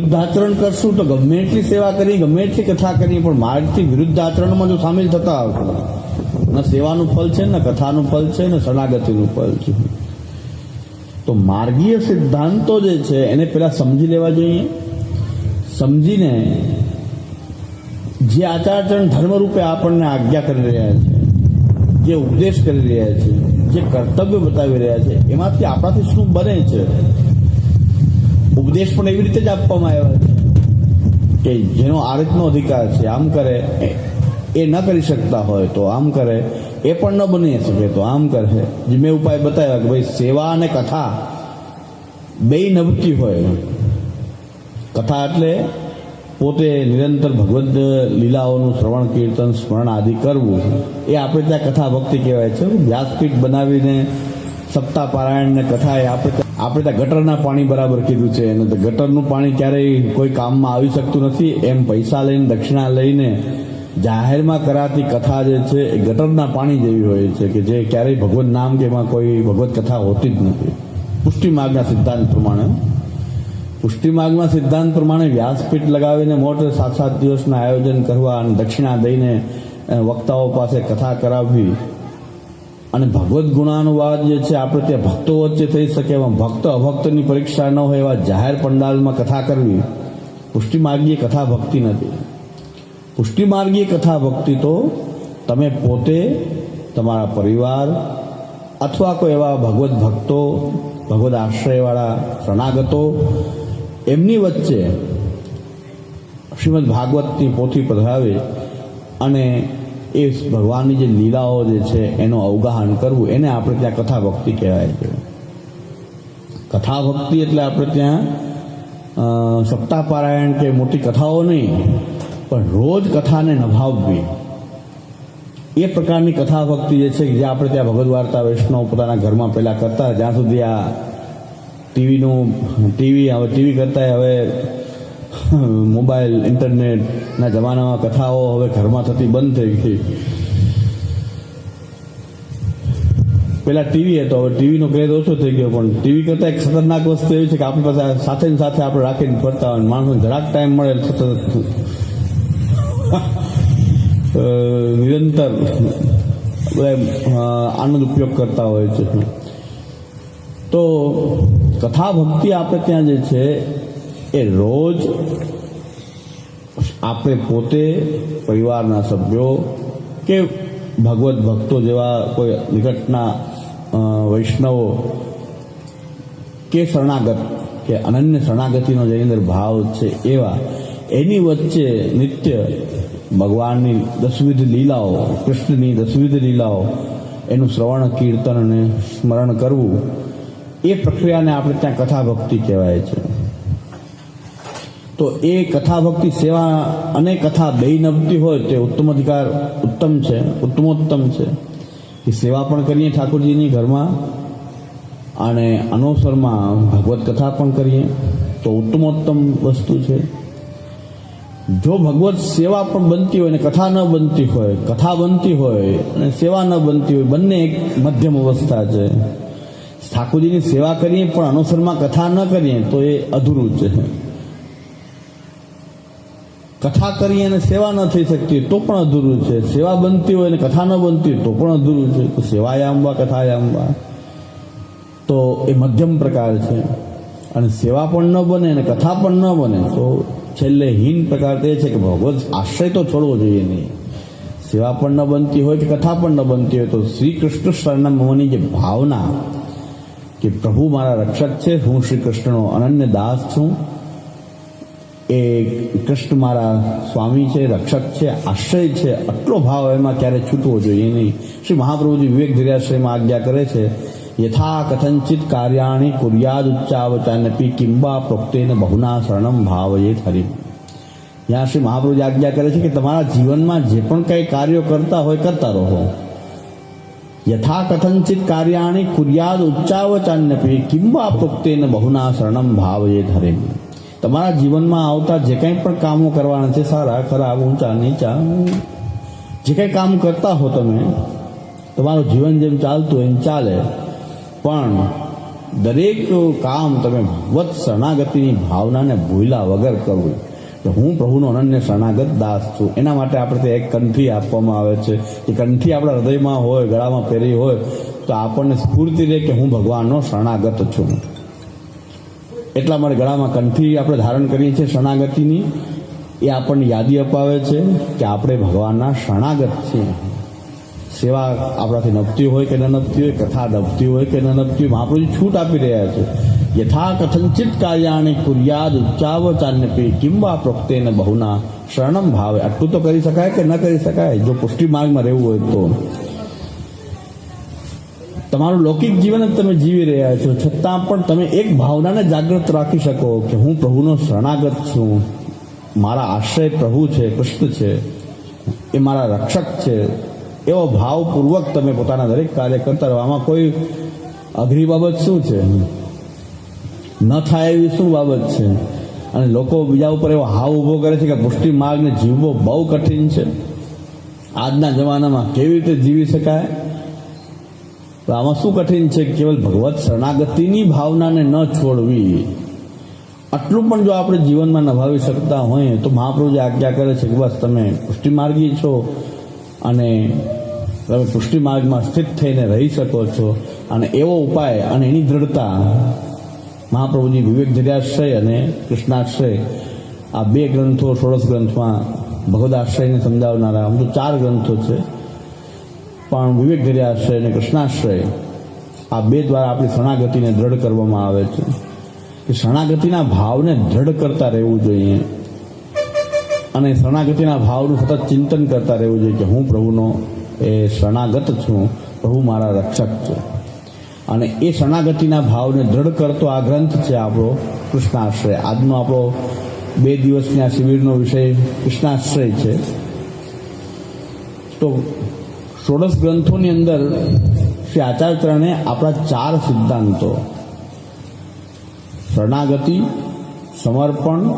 વિરુદ્ધ આચરણ કરશું તો ગમે એટલી સેવા કરી, ગમે એટલી કથા કરીએ પણ માર્ગથી વિરુદ્ધ આચરણમાં જો સામેલ થતા આવશો, ન સેવાનું ફળ છે, ને કથાનું ફળ છે, ને શરણાગતિનું ફળ છે. તો માર્ગીય સિદ્ધાંતો જે છે, એને પેલા સમજી લેવા જોઈએ. સમજીને જે આચારચરણ ધર્મરૂપે આપણને આજ્ઞા કરી રહ્યા છે, જે ઉપદેશ કરી રહ્યા છે, જે કર્તવ્ય બતાવી રહ્યા છે, એમાંથી આપણાથી શું બને છે? ઉપદેશ પણ એવી રીતે જ આપવામાં આવ્યા છે કે જેનો આરતનો અધિકાર છે, આમ કરે, એ- ન કરી શકતા હોય તો આમ કરે, એ પણ ન બની શકે તો આમ કરે જે મેં ઉપાય બતાવ્યા કે ભાઈ સેવા અને કથા બે નવતી હોય. કથા એટલે પોતે નિરંતર ભગવદ્ લીલાઓનું શ્રવણ, કીર્તન, સ્મરણ આદિ કરવું. એ આપણે ત્યાં કથા ભક્તિ કહેવાય છે. વ્યાસપીઠ બનાવીને સપ્તાહ પારાયણ ને કથા એ આપણે આપણે ત્યાં ગટરના પાણી બરાબર કીધું છે. અને ગટરનું પાણી ક્યારેય કોઈ કામમાં આવી શકતું નથી. એમ પૈસા લઈને, દક્ષિણા લઈને જાહેરમાં કરાતી કથા જે છે, એ ગટરના પાણી જેવી હોય છે કે જે ક્યારેય ભગવત નામ કે એમાં કોઈ ભગવત કથા હોતી જ નથી. પુષ્ટિ માર્ગના સિદ્ધાંત પ્રમાણે. પુષ્ટિ માર્ગમાં સિદ્ધાંત પ્રમાણે વ્યાસપીઠ લગાવીને મોટે સાત સાત દિવસના આયોજન કરવા અને દક્ષિણા દઈને વક્તાઓ પાસે કથા કરાવવી અને ભગવદ્ ગુણાનુવાદ જે છે, આપણે ત્યાં ભક્તો વચ્ચે થઈ શકે એમાં ભક્ત અભક્તની પરીક્ષા ન હોય એવા જાહેર પંડાલમાં કથા કરવી, પુષ્ટિ માર્ગીય કથા ભક્તિ નથી પુષ્ટિ માર્ગીય કથા ભક્તિ તો તમે પોતે તમારા પરિવાર અથવા કોઈ એવા ભગવદ્ ભક્તો, ભગવદ આશ્રયવાળા, શરણાગતો, એમની વચ્ચે શ્રીમદ ભાગવતની પોથી પધરાવે અને એ ભગવાનની જે લીલાઓ જે છે, એનું અવગાહન કરવું, એને આપણે ત્યાં કથા ભક્તિ કહેવાય છે. કથા ભક્તિ એટલે આપણે ત્યાં સપ્તાહપારાયણ કે મોટી કથાઓ નહીં, પણ રોજ કથાને નભાવવી. એ પ્રકારની કથા ભક્તિ જે છે જે આપણે ત્યાં ભગવદ વાર્તા વૈષ્ણવ પોતાના ઘરમાં પહેલાં કરતા, જ્યાં સુધી આ ટીવીનું, ટીવી, હવે ટીવી કરતાં હવે મોબાઈલ ઇન્ટરનેટના જમાનામાં કથાઓ હવે ઘરમાં થતી બંધ થઈ ગઈ. પેલા ટીવી હતો, હવે ટીવીનો ક્રેઝ ઓછો થઈ ગયો, પણ ટીવી કરતાં એક ખતરનાક વસ્તુ એવી છે કે આપણી પાસે સાથે ને સાથે આપણે રાખીને ફરતા હોય માણસો જરાક ટાઈમ મળે નિરંતર બધા આનંદ ઉપયોગ કરતા હોય છે. તો કથા ભક્તિ આપણે ત્યાં જે છે એ રોજ આપણે પોતે પરિવારના સભ્યો કે ભગવત ભક્તો જેવા કોઈ નિકટના વૈષ્ણવો કે શરણાગત, કે અનન્ય શરણાગતિનો જેની અંદર ભાવ છે એવા, એની વચ્ચે નિત્ય ભગવાનની દસવિધ લીલાઓ, કૃષ્ણની દસવિધ લીલાઓ, એનું શ્રવણ, કીર્તન અને સ્મરણ કરવું, એ પ્રક્રિયાને આપણે ત્યાં કથા ભક્તિ કહેવાય છે. તો એ કથા ભક્તિ સેવા અને કથા બે નભતી હોય તે ઉત્તમ અધિકાર ઉત્તમ છે, ઉત્તમોત્તમ છે. એ સેવા પણ કરીએ ઠાકોરજીની ઘરમાં અને અનુસરમાં ભગવત કથા પણ કરીએ તો ઉત્તમોત્તમ વસ્તુ છે. જો ભગવત સેવા પણ બનતી હોય ને કથા ન બનતી હોય, કથા બનતી હોય અને સેવા ન બનતી હોય, બંને એક મધ્યમ અવસ્થા છે. ઠાકોરજીની સેવા કરીએ પણ અનુસરમાં કથા ન કરીએ તો એ અધૂરું છે. કથા કરી અને સેવા ન થઈ શકતી તો પણ અધૂરું છે. સેવા બનતી હોય અને કથા ન બનતી તો પણ અધૂરું છે. તો સેવાયામવા કથાયામવા તો એ મધ્યમ પ્રકાર છે. અને સેવા પણ ન બને અને કથા પણ ન બને તો છેલ્લે હીન પ્રકાર તે છે કે ભગવત આશ્રય તો છોડવો જોઈએ નહીં. સેવા પણ ન બનતી હોય કે કથા પણ ન બનતી હોય તો શ્રી કૃષ્ણ શરણમની જે ભાવના કે પ્રભુ મારા રક્ષક છે, હું શ્રી કૃષ્ણનો અનન્ય દાસ છું. એ કૃષ્ણ મારા સ્વામી છે, રક્ષક છે, આશ્રય છે, આટલો ભાવ એમાં ક્યારે છૂટવો જોઈએ નહીં. શ્રી મહાપ્રભુજી વિવેક ધીરાશ્રયમાં આજ્ઞા કરે છે, યથા કથંચિત કાર્યાણી કુર્યાદ ઉચ્ચાવચાનપી કિંબા પ્રોક્તેને બહુના શરણમ ભાવયે હરિ. ત્યાં શ્રી મહાપ્રભુજી આજ્ઞા કરે છે કે તમારા જીવનમાં જે પણ કંઈ કાર્યો કરતા હોય, કરતા રહો. યથા કથંચિત કાર્યાણી કુર્યાદ ઉચ્ચાવચાનપી કિંબા પ્રોક્તેને બહુના શરણમ ભાવયે હરિ. તમારા જીવનમાં આવતા જે કંઈ પણ કામો કરવાના છે, સારા, ખરાબ, ઊંચા, નીચા, જે કંઈ કામ કરતા હો તમે, તમારું જીવન જેમ ચાલતું એમ ચાલે. પણ દરેક કામ તમે ભગવત શરણાગતિની ભાવનાને ભૂલ્યા વગર કરવું. કે હું પ્રભુનો અનન્ય શરણાગત દાસ છું. એના માટે આપણે તે એક કંઠી આપવામાં આવે છે. એ કંઠી આપણા હૃદયમાં હોય, ગળામાં પહેરી હોય, તો આપણને સ્ફૂર્તિ રહે કે હું ભગવાનનો શરણાગત છું. એટલા માટે ગળામાં કંઠી આપણે ધારણ કરીએ છીએ શરણાગતિની. એ આપણને યાદી અપાવે છે કે આપણે ભગવાનના શરણાગત છીએ. સેવા આપણાથી નપતી હોય કે ન નપતી હોય, કથા નપતી હોય કે ન નપતી હોય મહાપ્રભુ છૂટ આપી રહ્યા છે. યથા કથંચિત કાર્યાણી કુર્યાદ ઉચ્ચાવ ઉચ્ચાવચાન્યપી કિંબા પ્રોક્તેન બહુના શરણમ ભાવે. આટલું તો કરી શકાય કે ન કરી શકાય? જો પુષ્ટિ માર્ગમાં રહેવું હોય તો. તમારું લૌકિક જીવન જ તમે જીવી રહ્યા છો. છતાં પણ તમે એક ભાવનાને જાગૃત રાખી શકો કે હું પ્રભુનો શરણાગત છું. મારા આશ્રય પ્રભુ છે, કૃષ્ણ છે. એ મારા રક્ષક છે. એવો ભાવપૂર્વક તમે પોતાના દરેક કાર્ય કરતા આમાં કોઈ અઘરી બાબત શું છે? ન થાય એવી શું બાબત છે? અને લોકો બીજા ઉપર એવો હાવ ઊભો કરે છે કે પુષ્ટિ માર્ગને જીવવો બહુ કઠિન છે. આજના જમાનામાં કેવી રીતે જીવી શકાય? તો આમાં શું કઠિન છે કેવલ ભગવત શરણાગતિની ભાવનાને ન છોડવી. આટલું પણ જો આપણે જીવનમાં નભાવી શકતા હોઈએ તો મહાપ્રભુ જે આજ્ઞા કરે છે કે બસ તમે પુષ્ટિ માર્ગી છો અને તમે પુષ્ટિ માર્ગમાં સ્થિત થઈને રહી શકો છો. અને એવો ઉપાય અને એની દ્રઢતા મહાપ્રભુજી વિવેક ધર્યાશ્રય અને કૃષ્ણાશ્રય આ બે ગ્રંથો ષોડશ ગ્રંથમાં ભગવદાશ્રયને સમજાવનારા આમ તો ચાર ગ્રંથો છે. પણ વિવેક ધર્યાશ્રય અને કૃષ્ણાશ્રય આ બે દ્વારા આપણી શરણાગતિને દ્રઢ કરવામાં આવે છે. કે શરણાગતિના ભાવને દ્રઢ કરતા રહેવું જોઈએ અને શરણાગતિના ભાવનું સતત ચિંતન કરતા રહેવું જોઈએ કે હું પ્રભુનો એ શરણાગત છું, પ્રભુ મારા રક્ષક છે. અને એ શરણાગતિના ભાવને દ્રઢ કરતો આ ગ્રંથ છે આપણો કૃષ્ણાશ્રય. આજનો આપણો બે દિવસની આ શિબિરનો વિષય કૃષ્ણાશ્રય છે. તો ષોડશ ગ્રંથોની અંદર શ્રી આચાર્યચરણે આપણા ચાર સિદ્ધાંતો. શરણાગતિ, સમર્પણ,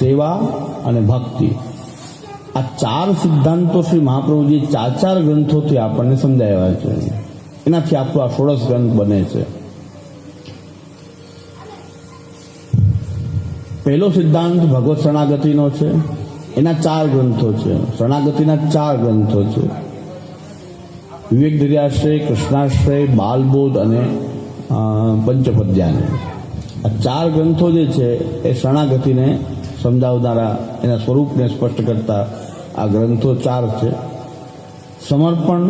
સેવા અને ભક્તિ. આ ચાર સિદ્ધાંતો શ્રી મહાપ્રભુજી ચાર ચાર ગ્રંથોથી આપણને સમજાવ્યા છે. એનાથી આપણો આ ષોડશ ગ્રંથ બને છે. પહેલો સિદ્ધાંત ભગવત શરણાગતિનો છે. એના ચાર ગ્રંથો છે. શરણાગતિના ચાર ગ્રંથો છે. વિવેક દરિયાશ્રય, કૃષ્ણાશ્રય, બાલબોધ અને પંચપદ્યાની. આ ચાર ગ્રંથો જે છે, એ શરણાગતિને સમજાવનારા, એના સ્વરૂપને સ્પષ્ટ કરતા આ ગ્રંથો ચાર છે. સમર્પણ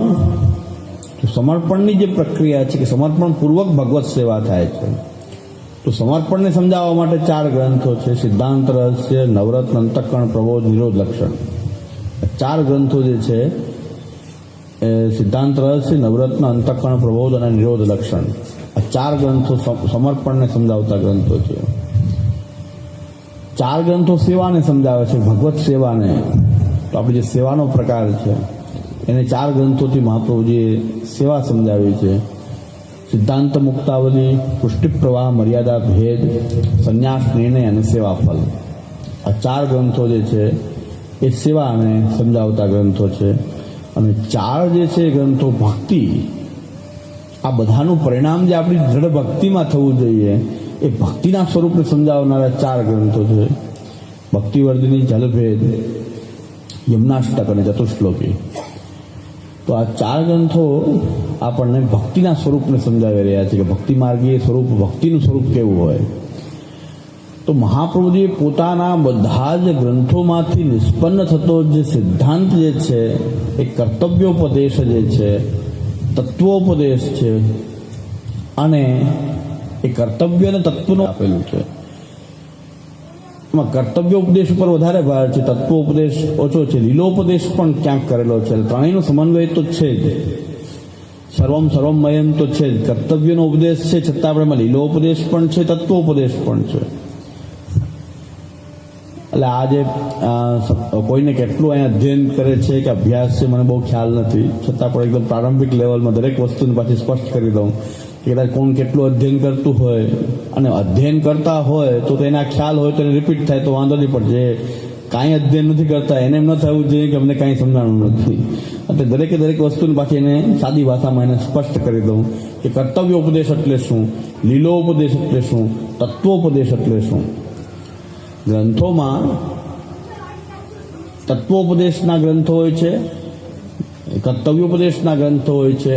સમર્પણની જે પ્રક્રિયા છે કે સમર્પણ પૂર્વક ભગવત સેવા થાય છે, તો સમર્પણને સમજાવવા માટે ચાર ગ્રંથો છે. સિદ્ધાંત રહસ્ય, નવરત્ન, અંતકરણ, પ્રબોધ, નિરોધ, લક્ષણ. ચાર ગ્રંથો જે છે સિદ્ધાંત રહસ્ય, નવરત્ન, અંતકરણ પ્રબોધ અને નિરોધ લક્ષણ. આ ચાર ગ્રંથો સમ- સમર્પણને સમજાવતા ગ્રંથો છે. ચાર ગ્રંથો સેવાને સમજાવે છે, ભગવત સેવાને. તો આપણે જે સેવાનો પ્રકાર છે, એને ચાર ગ્રંથોથી મહાપ્રભુજીએ સેવા સમજાવી છે. સિદ્ધાંત મુક્તાવલી પુષ્ટિ પ્રવાહ મર્યાદા ભેદ, સંન્યાસ, નિર્ણય અને સેવા ફલ આ ચાર ગ્રંથો જે છે, એ સેવાને સમજાવતા ગ્રંથો છે. અને ચાર જે છે ગ્રંથો ભક્તિ, આ બધાનું પરિણામ જે આપણી દ્રઢ ભક્તિમાં થવું જોઈએ, એ ભક્તિના સ્વરૂપને સમજાવનારા ચાર ગ્રંથો છે. ભક્તિવર્ધિની જલભેદ, યમનાષ્ટક અને ચતુશ્લોકી તો આ ચાર ગ્રંથો આપણને ભક્તિના સ્વરૂપને સમજાવી રહ્યા છે કે ભક્તિ માર્ગીય સ્વરૂપ, ભક્તિનું સ્વરૂપ કેવું હોય? તો મહાપ્રભુજીએ પોતાના બધા જ ગ્રંથોમાંથી નિષ્પન્ન થતો જે સિદ્ધાંત જે છે, એ કર્તવ્યોપદેશ જે છે, તત્વોપદેશ છે, અને એ કર્તવ્ય અને તત્વનું આપેલું છે. એમાં કર્તવ્યોપદેશ ઉપર વધારે ભાર છે, તત્વોપદેશ ઓછો છે, લીલોપદેશ પણ ક્યાંક કરેલો છે ત્રણેયનો સમન્વય તો છે જ. સર્વમ સર્વમયમ તો છે જ. કર્તવ્યનો ઉપદેશ છે, છતાં આપણે લીલોપદેશ પણ છે, તત્વોપદેશ પણ છે. એટલે આજે કોઈને કેટલું અહીંયા અધ્યયન કરે છે કે અભ્યાસ છે, મને બહુ ખ્યાલ નથી. છતાં પણ એકદમ પ્રારંભિક લેવલમાં દરેક વસ્તુને પાછી સ્પષ્ટ કરી દઉં કે કદાચ કોણ કેટલું અધ્યયન કરતું હોય. અને અધ્યયન કરતા હોય તો તેના ખ્યાલ હોય તો રિપીટ થાય, તો વાંધો નહીં. જે કાંઈ અધ્યયન નથી કરતા, એને એમ ન થવું જોઈએ કે અમને કાંઈ સમજાણું નથી. એટલે દરેકે દરેક વસ્તુની પાછી એને સાદી ભાષામાં એને સ્પષ્ટ કરી દઉં કે કર્તવ્ય ઉપદેશ એટલે શું લીલો ઉપદેશ એટલે શું, તત્વોપદેશ એટલે શું. ગ્રંથોમાં તત્વોપદેશના ગ્રંથો હોય છે, કર્તવ્યોપદેશના ગ્રંથો હોય છે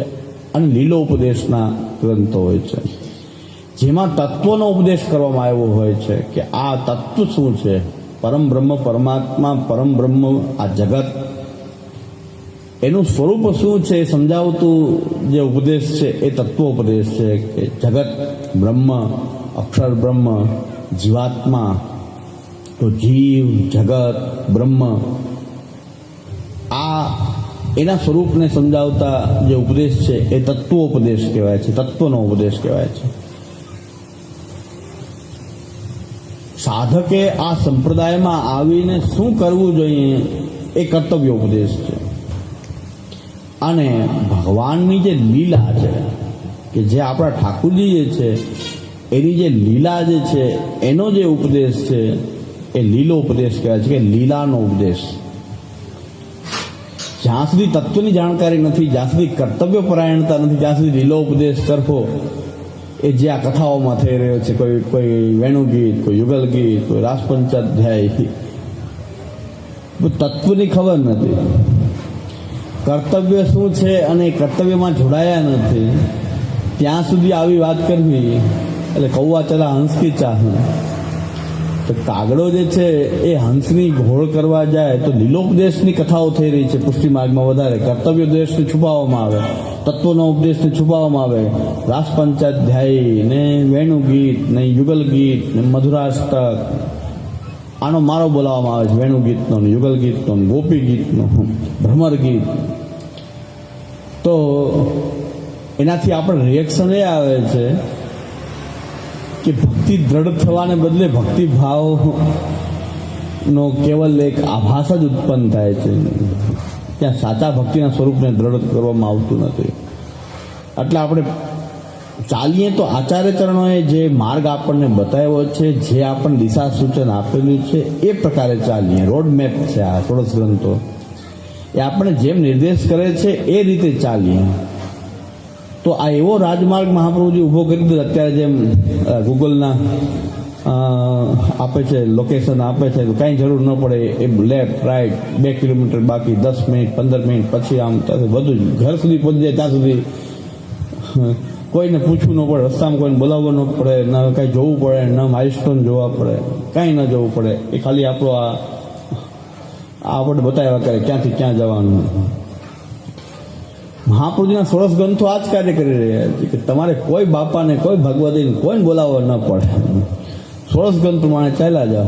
અને લીલો ઉપદેશના ગ્રંથો હોય છે. જેમાં તત્વનો ઉપદેશ કરવામાં આવ્યો હોય છે કે આ તત્વ શું છે? પરમ બ્રહ્મ પરમાત્મા, પરમ બ્રહ્મ, આ જગત. એનું સ્વરૂપ શું છે એ સમજાવતું જે ઉપદેશ છે એ તત્વોપદેશ છે કે જગત બ્રહ્મ, અક્ષર બ્રહ્મ, જીવાત્મા તો જીવ, જગત, બ્રહ્મ આ એના સ્વરૂપને સમજાવતા જે ઉપદેશ છે એ તત્વોપદેશ કહેવાય છે, તત્વનો ઉપદેશ કહેવાય છે. સાધકે આ સંપ્રદાયમાં આવીને શું કરવું જોઈએ એ કર્તવ્ય ઉપદેશ છે. અને ભગવાનની જે લીલા છે, કે જે આપણા ઠાકુરજી જે છે, એની જે લીલા જે છે, એનો જે ઉપદેશ છે એ લીલો ઉપદેશ કહેવાય છે કે લીલાનો ઉપદેશ. જ્યાં સુધી તત્વની જાણકારી નથી, જ્યાં સુધી કર્તવ્ય પરાયણતા નથી, જ્યાં સુધી લીલો ઉપદેશ તરફો એ જે આ કથાઓમાં થઈ રહ્યો છે, કોઈ કોઈ વેણુગીત, કોઈ યુગલ ગીત કોઈ રાસપંચાધ્યાય તત્વની ખબર નથી. કર્તવ્ય શું છે અને કર્તવ્યમાં જોડાયા નથી, ત્યાં સુધી આવી વાત કરવી, એટલે કૌવા ચલા હંસ કી ચાહ. તો કાગડો જે છે એ હંસની ઘોળ કરવા જાય તો લીલોપદેશની કથાઓ થઈ રહી છે પુષ્ટિ માર્ગમાં વધારે. કર્તવ્ય ઉપદેશને છુપાવવામાં આવે, તત્વનો ઉપદેશને છુપાવવામાં આવે. રાસ પંચાધ્યાયી ને વેણુ ગીત ને યુગલ ગીત ને મધુરાષ્ટક. આનો મારો બોલાવવામાં આવે છે વેણુ ગીતનો યુગલ ગીતનો ગોપી ગીતનો ભ્રમર ગીત તો એનાથી આપણે રિએક્શન એ આવે છે કે ભક્તિ દ્રઢ થવાને બદલે ભક્તિ નો કેવલ એક આભાસ જ ઉત્પન્ન થાય છે. ત્યાં સાચા ભક્તિના સ્વરૂપને દ્રઢ કરવામાં આવતું નથી. એટલે આપણે ચાલીએ તો આચાર્ય ચરણોએ જે માર્ગ આપણને બતાવ્યો છે, જે આપણને દિશા સૂચન આપેલું છે, એ પ્રકારે ચાલીએ. રોડ મેપ છે આ ષોડશ ગ્રંથો. એ આપણે જેમ નિર્દેશ કરે છે, એ રીતે ચાલીએ. તો આ એવો રાજમાર્ગ મહાપ્રભુજી ઊભો કરી દીધો. અત્યારે જેમ ગૂગલના આપે છે લોકેશન આપે છે કાંઈ જરૂર ન પડે. એ લેફ્ટ રાઈટ બે કિલોમીટર બાકી, દસ મિનિટ, પંદર મિનિટ, પછી આમ બધું જ. ઘર સુધી પહોંચી જાય ત્યાં સુધી. કોઈને પૂછવું ન પડે, રસ્તામાં કોઈને બોલાવવું ન પડે, ન કાંઈ જોવું પડે, ન માઇલસ્ટોન જોવા પડે. કાંઈ ન જોવું પડે. એ ખાલી આપણો આ આપણે બતાવ્યા કરે ક્યાંથી ક્યાં જવાનું. મહાપ્રભુજીના સોળસ ગ્રંથો આ જ કાર્ય કરી રહ્યા છે કે તમારે કોઈ બાપાને, કોઈ ભગવતીને કોઈને બોલાવવા ન પડે. સોળસ ગ્રંથ પ્રમાણે ચાલ્યા જાઓ.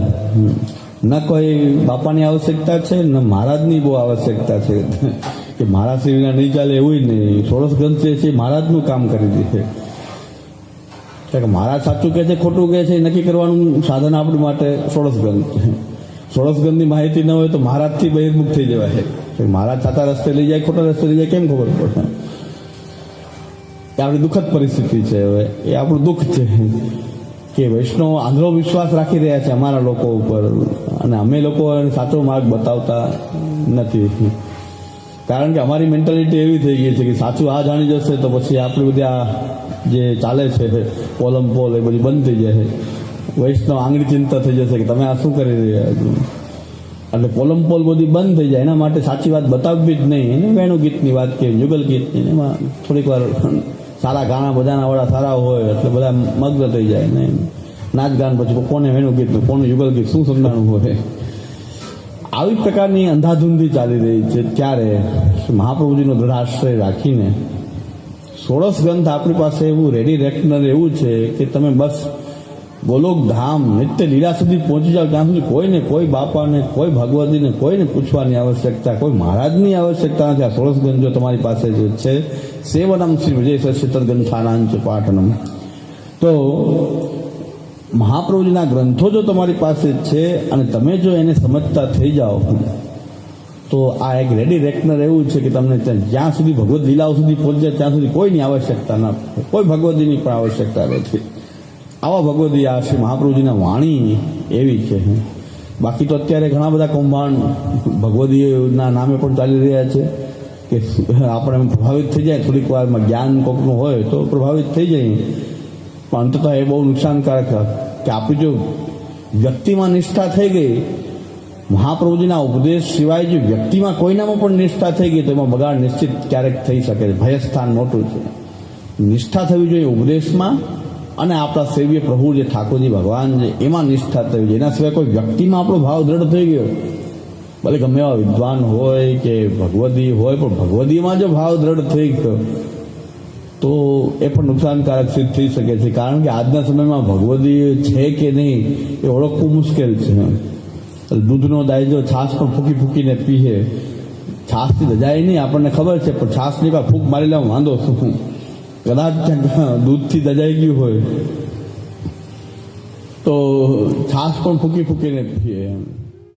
ન કોઈ બાપાની આવશ્યકતા છે, ન મહારાજની બહુ આવશ્યકતા છે. કે મહારાજ વિના નહીં ચાલે એવું જ નહીં. સોળસ ગ્રંથ જે છે મહારાજનું કામ કરી દે છે. કે મહારાજ સાચું કહે છે, ખોટું કહે છે નક્કી કરવાનું સાધન આપણી માટે સોળસ ગ્રંથ સોળસ ગ્રંથની માહિતી ન હોય તો મહારાજથી બહિર્મુખ થઈ જવાય મહારાજ સાચા રસ્તે લઈ જાય, ખોટા રસ્તે લઈ જાય, કેમ ખબર પડે? એ આપણી દુઃખદ પરિસ્થિતિ છે હવે. એ આપણું દુઃખ છે. કે વૈષ્ણવ આંધળો વિશ્વાસ રાખી રહ્યા છે અમારા લોકો ઉપર. અને અમે લોકો સાચો માર્ગ બતાવતા નથી. કારણ કે અમારી મેન્ટાલિટી એવી થઈ ગઈ છે કે સાચું આ જાણી જશે તો પછી આપણી બધી આ જે ચાલે છે પોલમ પોલ એ બધી બંધ થઈ જશે વૈષ્ણવ આંગળી ચિંતા થઈ જશે કે તમે આ શું કરી રહ્યા છો? એટલે પોલમ પોલ બધી બંધ થઈ જાય. એના માટે સાચી વાત બતાવવી જ નહીં. એને વેણુ ગીતની વાત કે યુગલ ગીતની એમાં થોડીક વાર સારા ગાણા બધાના વાળા સારા હોય, એટલે બધા મગ્ન થઈ જાય ને નાચ ગાન પછી કોને વેણુ ગીત, કોને યુગલ ગીત, શું સમજાણું હોય? આવી પ્રકારની અંધાધૂંધી ચાલી રહી છે ત્યારે મહાપ્રભુજીનો દ્રઢ આશ્રય રાખીને સોળસ ગ્રંથ આપણી પાસે એવું રેડી રેકનર એવું છે કે તમે બસ ગોલોક ધામ નિત્ય લીલા સુધી પહોંચી જાઓ. ત્યાં સુધી કોઈને કોઈ બાપાને, કોઈ ભગવતીને, કોઈને પૂછવાની આવશ્યકતા, કોઈ મહારાજની આવશ્યકતા નથી. આ સોળસ ગંજો તમારી પાસે જે છે, સેવનમ શ્રી વિજય શીતલ ગ્રંથાનાંચ પાઠનમ. તો મહાપ્રભુજીના ગ્રંથો જો તમારી પાસે છે અને તમે જો એને સમજતા થઈ જાઓ, તો આ એક રેડી રેકનર એવું છે કે તમને જ્યાં સુધી ભગવદ લીલાઓ સુધી પહોંચે, ત્યાં સુધી કોઈની આવશ્યકતા ના. કોઈ ભગવતીની પણ આવશ્યકતા નથી. આવા ભગવતી આ શ્રી મહાપ્રભુજીના વાણી એવી છે. બાકી તો અત્યારે ઘણા બધા કૌભાંડ ભગવદીના નામે પણ ચાલી રહ્યા છે કે આપણે પ્રભાવિત થઈ જાય, થોડીક વારમાં જ્ઞાન કોકનું હોય તો પ્રભાવિત થઈ જાય. પણ અંતતઃ એ બહુ નુકસાનકારક કે આપણી જો વ્યક્તિમાં નિષ્ઠા થઈ ગઈ, મહાપ્રભુજીના ઉપદેશ સિવાય જો વ્યક્તિમાં કોઈનામાં પણ નિષ્ઠા થઈ ગઈ તો એમાં બગાડ નિશ્ચિત ક્યારેક થઈ શકે ભયસ્થાન મોટું છે. નિષ્ઠા થવી જોઈએ ઉપદેશમાં અને આપણા સેવ્ય પ્રભુ જે ઠાકોરજી ભગવાન છે, એમાં નિષ્ઠા થવી જોઈએ એના સિવાય કોઈ વ્યક્તિમાં આપણો ભાવ દ્રઢ થઈ ગયો. ભલે ગમે એવા વિદ્વાન હોય કે ભગવદી હોય, પણ ભગવદીમાં જો ભાવ દ્રઢ થઈ ગયો, તો એ પણ નુકસાનકારક સિદ્ધ થઈ શકે છે. કારણ કે આજના સમયમાં ભગવદી છે કે નહીં, એ ઓળખવું મુશ્કેલ છે. દૂધનો દાયજો છાશ પણ ફૂકી ફૂકીને પીએ. છાશથી દજાય નહીં, આપણને ખબર છે, પણ છાશની પાસે ફૂંક મારી લેવા વાંધો શું કદાચ દૂધથી દજાઈ ગયું હોય તો છાશ પણ ફૂકી ફૂકીને પીએ એમ.